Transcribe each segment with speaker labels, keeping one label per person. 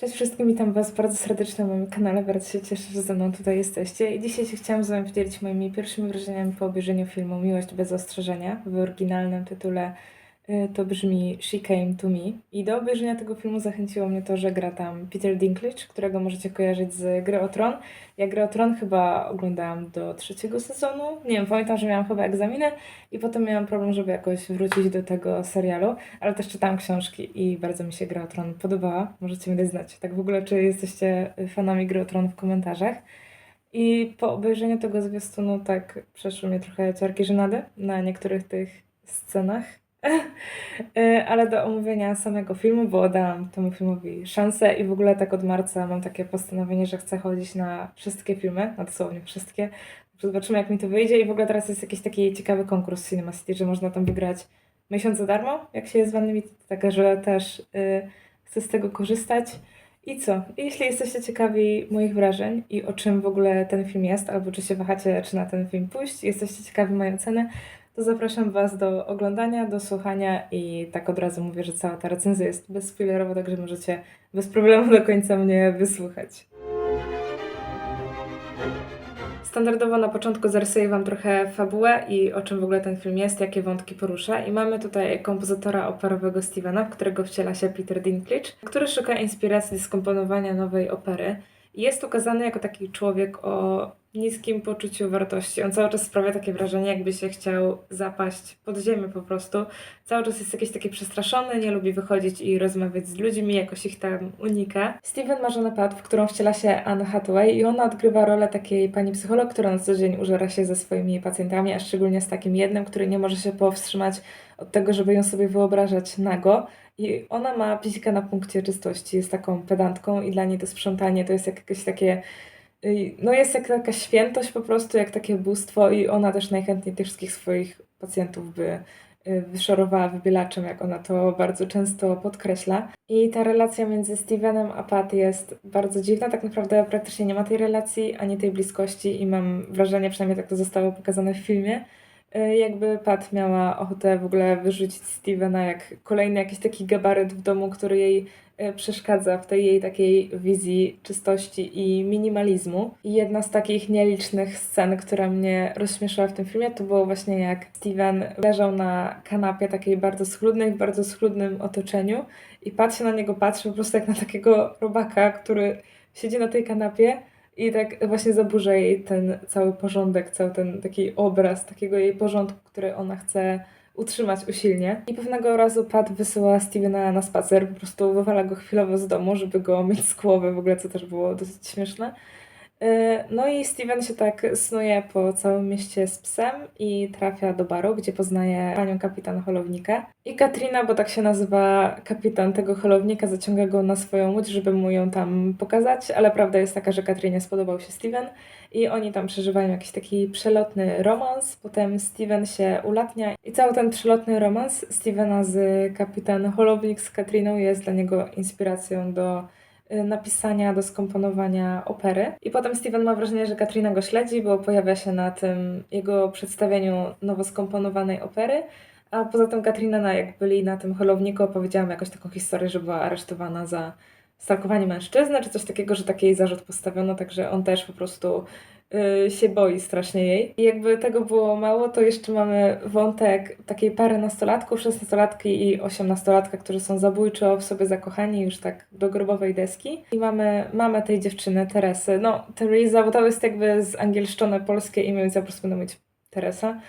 Speaker 1: Cześć wszystkim, witam Was bardzo serdecznie na moim kanale. Bardzo się cieszę, że ze mną tutaj jesteście. I dzisiaj się chciałam z Wami podzielić moimi pierwszymi wrażeniami po obejrzeniu filmu Miłość bez ostrzeżenia. W oryginalnym tytule to brzmi She Came to Me. I do obejrzenia tego filmu zachęciło mnie to, że gra tam Peter Dinklage, którego możecie kojarzyć z Gry o Tron. Ja Grę o Tron chyba oglądałam do trzeciego sezonu. Nie wiem, pamiętam, że miałam chyba egzaminy i potem miałam problem, żeby jakoś wrócić do tego serialu, ale też czytałam książki i bardzo mi się Gra o Tron podobała. Możecie mnie znać. Tak w ogóle, czy jesteście fanami Gry o Tron w komentarzach. I po obejrzeniu tego zwiastunu tak przeszły mnie trochę ciarki żenady na niektórych tych scenach. E, Ale do omówienia samego filmu, bo dałam temu filmowi szansę i w ogóle tak od marca mam takie postanowienie, że chcę chodzić na wszystkie filmy, na dosłownie wszystkie. Zobaczymy jak mi to wyjdzie i w ogóle teraz jest jakiś taki ciekawy konkurs Cinema City, że można tam wygrać miesiąc za darmo, jak się jest w Unlimited, tak że też y, chcę z tego korzystać. I co? Jeśli jesteście ciekawi moich wrażeń i o czym w ogóle ten film jest, albo czy się wahacie, czy na ten film pójść, jesteście ciekawi mojej oceny, to zapraszam Was do oglądania, do słuchania i tak od razu mówię, że cała ta recenzja jest bezspoilerowa, także możecie bez problemu do końca mnie wysłuchać. Standardowo na początku zarysuję Wam trochę fabułę i o czym w ogóle ten film jest, jakie wątki porusza. I mamy tutaj kompozytora operowego Stevena, w którego wciela się Peter Dinklage, który szuka inspiracji do skomponowania nowej opery. Jest ukazany jako taki człowiek o niskim poczuciu wartości. On cały czas sprawia takie wrażenie, jakby się chciał zapaść pod ziemię po prostu. Cały czas jest jakiś taki przestraszony, nie lubi wychodzić i rozmawiać z ludźmi, jakoś ich tam unika. Steven ma żonę Pat, w którą wciela się Anne Hathaway i ona odgrywa rolę takiej pani psycholog, która na co dzień użera się ze swoimi pacjentami, a szczególnie z takim jednym, który nie może się powstrzymać od tego, żeby ją sobie wyobrażać nago. I ona ma pizika na punkcie czystości, jest taką pedantką i dla niej to sprzątanie to jest jak jakieś takie no jest jak taka świętość po prostu, jak takie bóstwo i ona też najchętniej tych wszystkich swoich pacjentów by y, wyszorowała wybielaczem, jak ona to bardzo często podkreśla. I ta relacja między Stevenem a Pat jest bardzo dziwna. Tak naprawdę praktycznie nie ma tej relacji, ani tej bliskości i mam wrażenie, przynajmniej tak to zostało pokazane w filmie, y, jakby Pat miała ochotę w ogóle wyrzucić Stevena jak kolejny jakiś taki gabaryt w domu, który jej przeszkadza w tej jej takiej wizji czystości i minimalizmu. I jedna z takich nielicznych scen, która mnie rozśmieszyła w tym filmie, to było właśnie jak Steven leżał na kanapie takiej bardzo schludnej, w bardzo schludnym otoczeniu i Pat się na niego patrzy po prostu jak na takiego robaka, który siedzi na tej kanapie i tak właśnie zaburza jej ten cały porządek, cały ten taki obraz takiego jej porządku, który ona chce utrzymać usilnie. I pewnego razu Pat wysyła Stevena na spacer, po prostu wywala go chwilowo z domu, żeby go mieć z głowy w ogóle, co też było dosyć śmieszne. Yy, No i Steven się tak snuje po całym mieście z psem i trafia do baru, gdzie poznaje panią kapitan holownika. I Katrina, bo tak się nazywa kapitan tego holownika, zaciąga go na swoją łódź, żeby mu ją tam pokazać, ale prawda jest taka, że Katrinie spodobał się Steven i oni tam przeżywają jakiś taki przelotny romans. Potem Steven się ulatnia i cały ten przelotny romans Stevena z kapitan holownik z Katriną jest dla niego inspiracją do y, napisania, do skomponowania opery. I potem Steven ma wrażenie, że Katrina go śledzi, bo pojawia się na tym jego przedstawieniu nowo skomponowanej opery. A poza tym Katrina, na, jak byli na tym holowniku, opowiedziałam jakąś taką historię, że była aresztowana za stalkowanie mężczyzny, czy coś takiego, że taki jej zarzut postawiono, także on też po prostu y, się boi strasznie jej. I jakby tego było mało, to jeszcze mamy wątek takiej pary nastolatków, szesnastolatki i osiemnastolatka, którzy są zabójczo w sobie zakochani już tak do grobowej deski. I mamy mamę tej dziewczyny, Teresy. No, Teresa, bo to jest jakby zangielszczone polskie imię, więc ja po prostu będę mówić Teresa.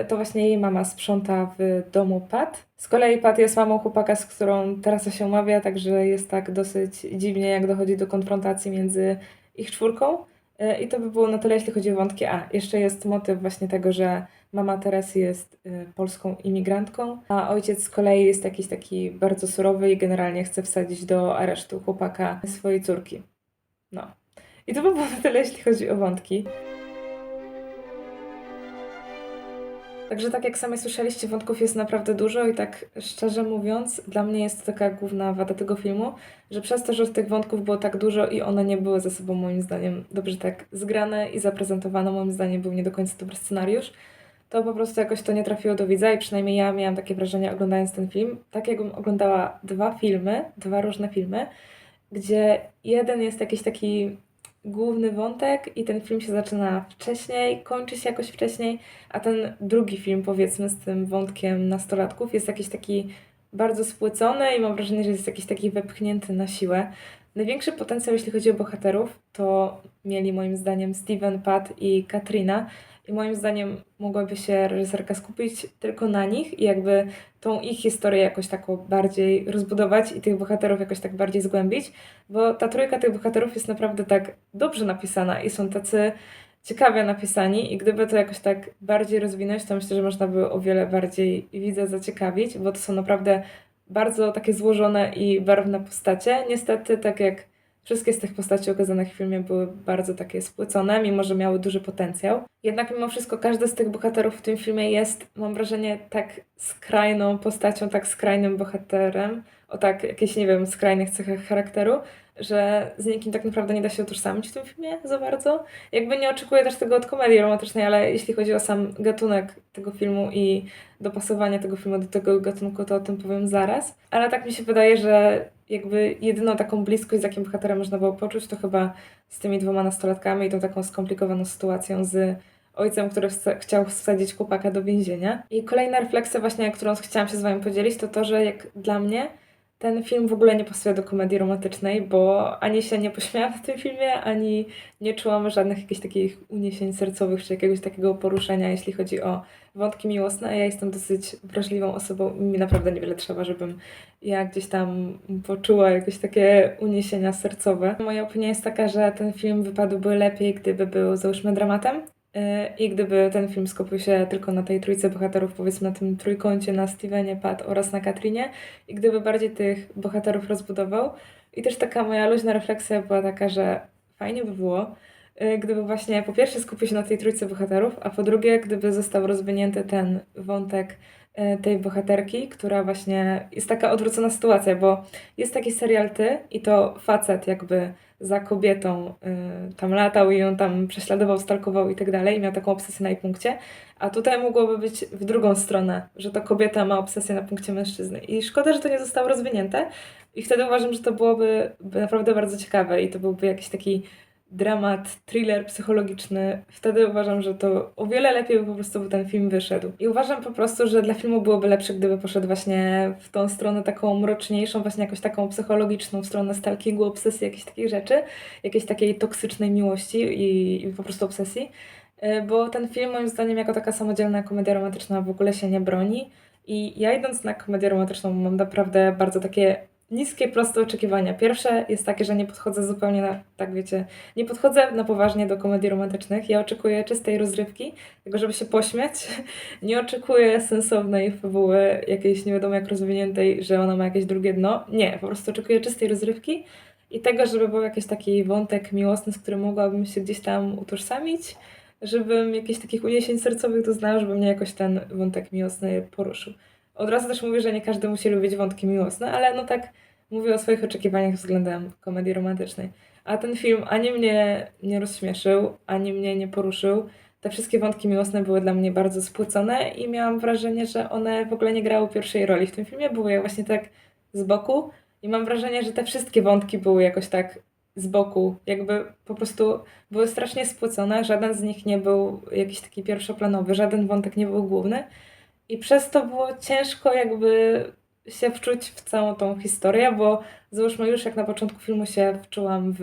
Speaker 1: Y, To właśnie jej mama sprząta w domu Pat. Z kolei Pat jest mamą chłopaka, z którą Teresa się umawia, także jest tak dosyć dziwnie, jak dochodzi do konfrontacji między ich czwórką. Y, I to by było na tyle, jeśli chodzi o wątki. A, jeszcze jest motyw właśnie tego, że mama Teresy jest y, polską imigrantką, a ojciec z kolei jest jakiś taki bardzo surowy i generalnie chce wsadzić do aresztu chłopaka swojej córki. No. I to by było na tyle, jeśli chodzi o wątki. Także tak jak sami słyszeliście, wątków jest naprawdę dużo i tak szczerze mówiąc, dla mnie jest to taka główna wada tego filmu, że przez to, że tych wątków było tak dużo i one nie były ze sobą moim zdaniem dobrze tak zgrane i zaprezentowane, moim zdaniem był nie do końca dobry scenariusz, to po prostu jakoś to nie trafiło do widza i przynajmniej ja miałam takie wrażenie oglądając ten film, tak jakbym oglądała dwa filmy, dwa różne filmy gdzie jeden jest jakiś taki główny wątek i ten film się zaczyna wcześniej, kończy się jakoś wcześniej, a ten drugi film, powiedzmy, z tym wątkiem nastolatków jest jakiś taki bardzo spłycony i mam wrażenie, że jest jakiś taki wepchnięty na siłę. Największy potencjał, jeśli chodzi o bohaterów, to mieli moim zdaniem Steven, Pat i Katrina. I moim zdaniem mogłaby się reżyserka skupić tylko na nich i jakby tą ich historię jakoś taką bardziej rozbudować i tych bohaterów jakoś tak bardziej zgłębić, bo ta trójka tych bohaterów jest naprawdę tak dobrze napisana i są tacy ciekawie napisani i gdyby to jakoś tak bardziej rozwinąć, to myślę, że można by o wiele bardziej widza zaciekawić, bo to są naprawdę bardzo takie złożone i barwne postacie. Niestety, tak jak wszystkie z tych postaci okazanych w filmie były bardzo takie spłycone, mimo że miały duży potencjał. Jednak mimo wszystko każdy z tych bohaterów w tym filmie jest, mam wrażenie, tak skrajną postacią, tak skrajnym bohaterem, o tak jakichś, nie wiem, skrajnych cechach charakteru, że z nikim tak naprawdę nie da się utożsamić w tym filmie za bardzo. Jakby nie oczekuję też tego od komedii romantycznej, ale jeśli chodzi o sam gatunek tego filmu i dopasowanie tego filmu do tego gatunku, to o tym powiem zaraz. Ale tak mi się wydaje, że jakby jedyną taką bliskość, z jakim bohaterem można było poczuć, to chyba z tymi dwoma nastolatkami i tą taką skomplikowaną sytuacją z ojcem, który chciał wsadzić chłopaka do więzienia. I kolejna refleksja właśnie, którą chciałam się z Wami podzielić, to to, że jak dla mnie ten film w ogóle nie pasuje do komedii romantycznej, bo ani się nie pośmiałam w tym filmie, ani nie czułam żadnych jakichś takich uniesień sercowych, czy jakiegoś takiego poruszenia, jeśli chodzi o wątki miłosne. Ja jestem dosyć wrażliwą osobą i mi naprawdę niewiele trzeba, żebym ja gdzieś tam poczuła jakieś takie uniesienia sercowe. Moja opinia jest taka, że ten film wypadłby lepiej, gdyby był załóżmy dramatem. Yy, I gdyby ten film skupił się tylko na tej trójce bohaterów, powiedzmy na tym trójkącie, na Stevenie, Pat oraz na Katrinie, i gdyby bardziej tych bohaterów rozbudował. I też taka moja luźna refleksja była taka, że fajnie by było, yy, gdyby właśnie po pierwsze skupił się na tej trójce bohaterów, a po drugie, gdyby został rozwinięty ten wątek tej bohaterki, która właśnie jest taka odwrócona sytuacja, bo jest taki serial Ty i to facet jakby za kobietą y, tam latał i ją tam prześladował, stalkował i tak dalej, i miał taką obsesję na jej punkcie, a tutaj mogłoby być w drugą stronę, że to kobieta ma obsesję na punkcie mężczyzny. I szkoda, że to nie zostało rozwinięte i wtedy uważam, że to byłoby naprawdę bardzo ciekawe i to byłby jakiś taki dramat, thriller psychologiczny. Wtedy uważam, że to o wiele lepiej by po prostu ten film wyszedł. I uważam po prostu, że dla filmu byłoby lepsze, gdyby poszedł właśnie w tą stronę taką mroczniejszą, właśnie jakąś taką psychologiczną, w stronę stalkingu, obsesji, jakichś takich rzeczy, jakiejś takiej toksycznej miłości i, i po prostu obsesji. Y, Bo ten film moim zdaniem jako taka samodzielna komedia romantyczna w ogóle się nie broni. I ja idąc na komedię romantyczną mam naprawdę bardzo takie niskie, proste oczekiwania. Pierwsze jest takie, że nie podchodzę zupełnie na, tak wiecie, nie podchodzę na poważnie do komedii romantycznych. Ja oczekuję czystej rozrywki, tego, żeby się pośmiać. Nie oczekuję sensownej fabuły, jakiejś nie wiadomo jak rozwiniętej, że ona ma jakieś drugie dno. Nie, po prostu oczekuję czystej rozrywki i tego, żeby był jakiś taki wątek miłosny, z którym mogłabym się gdzieś tam utożsamić, żebym jakichś takich uniesień sercowych doznała, żeby mnie jakoś ten wątek miłosny poruszył. Od razu też mówię, że nie każdy musi lubić wątki miłosne, ale no tak mówię o swoich oczekiwaniach względem komedii romantycznej. A ten film ani mnie nie rozśmieszył, ani mnie nie poruszył. Te wszystkie wątki miłosne były dla mnie bardzo spłycone i miałam wrażenie, że one w ogóle nie grały pierwszej roli w tym filmie. Były właśnie tak z boku i mam wrażenie, że te wszystkie wątki były jakoś tak z boku, jakby po prostu były strasznie spłycone. Żaden z nich nie był jakiś taki pierwszoplanowy, żaden wątek nie był główny. I przez to było ciężko jakby się wczuć w całą tą historię, bo załóżmy już jak na początku filmu się wczułam w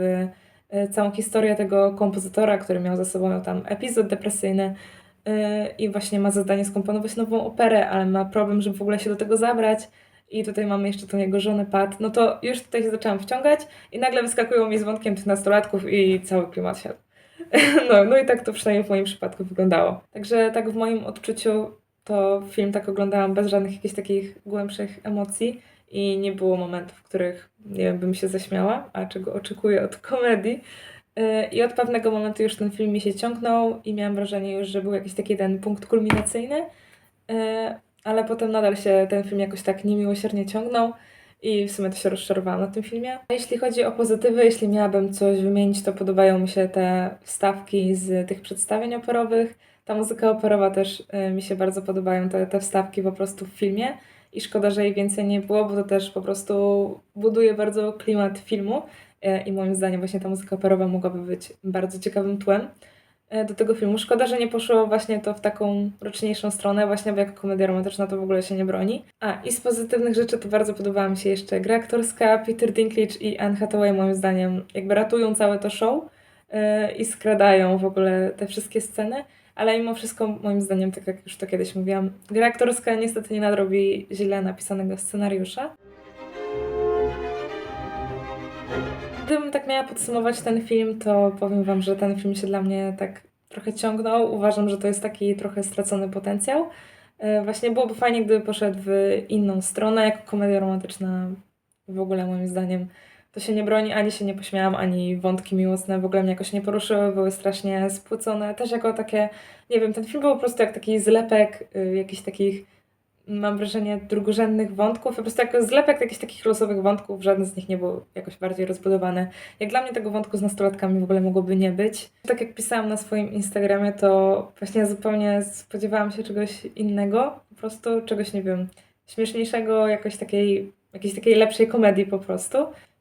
Speaker 1: e, całą historię tego kompozytora, który miał za sobą tam epizod depresyjny e, i właśnie ma zadanie skomponować nową operę, ale ma problem, żeby w ogóle się do tego zabrać. I tutaj mamy jeszcze tą jego żonę Pat. No to już tutaj się zaczęłam wciągać i nagle wyskakują mi z wątkiem tych nastolatków i cały klimat siadł. No, no i tak to przynajmniej w moim przypadku wyglądało. Także tak w moim odczuciu to film tak oglądałam bez żadnych jakichś takich głębszych emocji i nie było momentów, w których, nie wiem, bym się zaśmiała, a czego oczekuję od komedii. Yy, I od pewnego momentu już ten film mi się ciągnął i miałam wrażenie już, że był jakiś taki ten punkt kulminacyjny, yy, ale potem nadal się ten film jakoś tak niemiłosiernie ciągnął i w sumie to się rozczarowałam na tym filmie. A jeśli chodzi o pozytywy, jeśli miałabym coś wymienić, to podobają mi się te wstawki z tych przedstawień operowych. Ta muzyka operowa też y, mi się bardzo podobają, te, te wstawki po prostu w filmie. i szkoda, że jej więcej nie było, bo to też po prostu buduje bardzo klimat filmu e, i moim zdaniem właśnie ta muzyka operowa mogłaby być bardzo ciekawym tłem e, do tego filmu. Szkoda, że nie poszło właśnie to w taką roczniejszą stronę, właśnie bo jako komedia romantyczna to w ogóle się nie broni. A i z pozytywnych rzeczy to bardzo podobała mi się jeszcze gra aktorska. Peter Dinklage i Anne Hathaway moim zdaniem jakby ratują całe to show e, i skradają w ogóle te wszystkie sceny. Ale mimo wszystko, moim zdaniem, tak jak już to kiedyś mówiłam, gra aktorska niestety nie nadrobi źle napisanego scenariusza. Gdybym tak miała podsumować ten film, to powiem Wam, że ten film się dla mnie tak trochę ciągnął. Uważam, że to jest taki trochę stracony potencjał. E, Właśnie byłoby fajnie, gdyby poszedł w inną stronę, jako komedia romantyczna w ogóle moim zdaniem to się nie broni, ani się nie pośmiałam, ani wątki miłosne w ogóle mnie jakoś nie poruszyły, były strasznie spłycone. Też jako takie, nie wiem, ten film był po prostu jak taki zlepek y, jakichś takich, mam wrażenie, drugorzędnych wątków, po prostu jako zlepek jakichś takich losowych wątków, żaden z nich nie był jakoś bardziej rozbudowany. Jak dla mnie tego wątku z nastolatkami w ogóle mogłoby nie być. Tak jak pisałam na swoim Instagramie, to właśnie zupełnie spodziewałam się czegoś innego, po prostu czegoś, nie wiem, śmieszniejszego, jakoś takiej, jakiejś takiej lepszej komedii po prostu.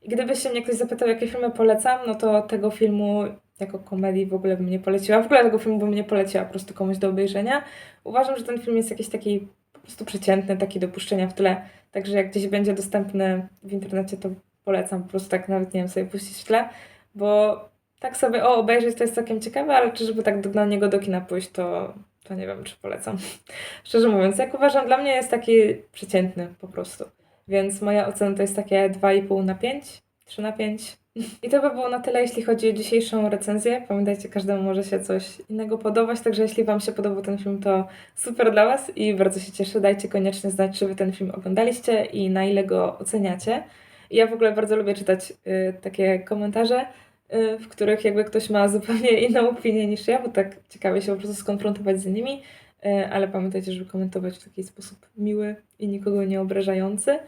Speaker 1: Gdyby się mnie ktoś zapytał, jakie filmy polecam, no to tego filmu jako komedii w ogóle bym nie poleciła. W ogóle tego filmu bym nie poleciła po prostu komuś do obejrzenia. Uważam, że ten film jest jakiś taki po prostu przeciętny, taki do puszczenia w tle. Także jak gdzieś będzie dostępny w internecie, to polecam po prostu tak nawet, nie wiem, sobie puścić w tle, bo tak sobie, o, obejrzeć to jest całkiem ciekawe, ale czy żeby tak do, na niego do kina pójść, to, to nie wiem, czy polecam. Szczerze mówiąc, jak uważam, dla mnie jest taki przeciętny po prostu. Więc moja ocena to jest takie 2,5 na 5, 3 na 5. I to by było na tyle, jeśli chodzi o dzisiejszą recenzję. Pamiętajcie, każdemu może się coś innego podobać, także jeśli Wam się podobał ten film, to super dla Was i bardzo się cieszę. Dajcie koniecznie znać, czy Wy ten film oglądaliście i na ile go oceniacie. Ja w ogóle bardzo lubię czytać y, takie komentarze, y, w których jakby ktoś ma zupełnie inną opinię niż ja, bo tak ciekawie się po prostu skonfrontować z innymi. E, ale pamiętajcie, żeby komentować w taki sposób miły i nikogo nie obrażający.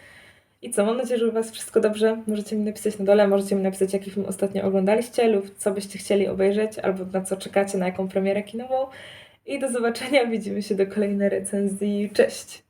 Speaker 1: I co, mam nadzieję, że u Was wszystko dobrze. Możecie mi napisać na dole, możecie mi napisać, jaki film ostatnio oglądaliście lub co byście chcieli obejrzeć, albo na co czekacie, na jaką premierę kinową. I do zobaczenia, widzimy się do kolejnej recenzji. Cześć!